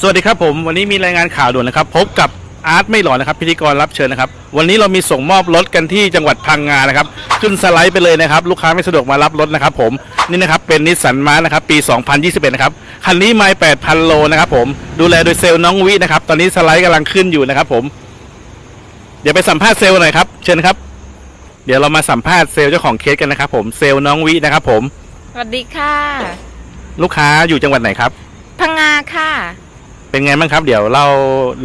สวัสดีครับผมวันนี้มีรายงานข่าวด่วนนะครับ พบกับอาร์ตไม่หลอนนะครับ พิธีกรรับเชิญนะครับ วันนี้เรามีส่งมอบรถกันที่จังหวัดพังงานะครับ ขึ้นสไลด์ไปเลยนะครับ ลูกค้าไม่สะดวกมารับรถนะครับ ผมนี่นะครับเป็นนิสสันมาร์นะครับ ปี 2021 นะครับคันนี้ไม่8,000 โลนะครับผมดูแลโดยเซลล์น้องวินะครับ ตอนนี้สไลด์กำลังขึ้นอยู่นะครับ ผม เดี๋ยวไปสัมภาษณ์เซลล์หน่อยครับเชิญครับ เดี๋ยวเรามาสัมภาษณ์เซลล์เจ้าของเคสกันนะครับ ผมเซลล์น้องวินะครับ ผม สวัสดีค่ะ ลูกค้าอยู่จังหวัดไหนครับ พังงาค่ะ เป็นไงบ้างครับ เดี๋ยวเรา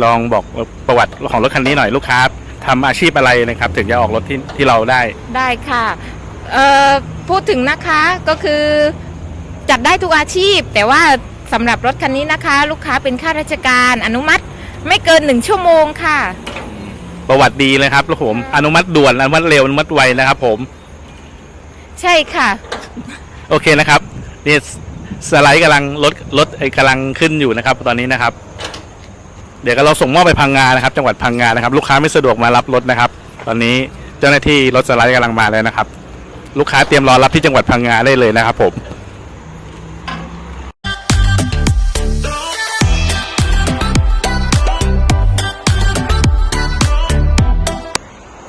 ลองบอกประวัติของรถคันนี้หน่อยลูกค้าทำอาชีพอะไรนะครับ ถึงจะออกรถที่ที่เราได้ ได้ค่ะเอ่อพูดถึงนะคะก็คือจัดได้ทุกอาชีพ แต่ว่าสำหรับรถคันนี้นะคะ ลูกค้าเป็นข้าราชการอนุมัติไม่เกินหนึ่งชั่วโมงค่ะ ประวัติดีเลยครับแล้วผมอนุมัติด่วนอนุมัติเร็วอนุมัติไวนะครับ ผม ใช่ค่ะ โอเคนะครับนี่ สไลด์กำลังรถรถไอ้กำลังขึ้นอยู่นะครับ ตอนนี้นะครับ เดี๋ยวก็เราส่งมอบไปพังงานะครับ จังหวัดพังงานะครับ ลูกค้าไม่สะดวกมารับรถนะครับ ตอนนี้เจ้าหน้าที่รถสไลด์กำลังมาแล้วนะครับ ลูกค้าเตรียมรอรับที่จังหวัดพังงาได้เลยนะครับผม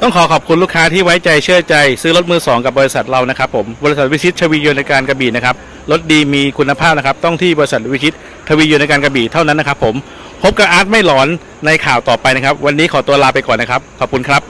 ต้องขอขอบคุณลูกค้าที่ไว้ใจเชื่อใจ ซื้อรถมือสองกับบริษัทเรานะครับผมบริษัทวิชิตชวียนการกระบี่นะครับรถดีมีคุณภาพนะครับต้องที่บริษัทวิชิตทวียนการกระบี่เท่านั้นนะครับผมพบกับอาร์ตไม่หลอนในข่าวต่อไปนะครับ วันนี้ขอตัวลาไปก่อนนะครับ ขอบคุณครับ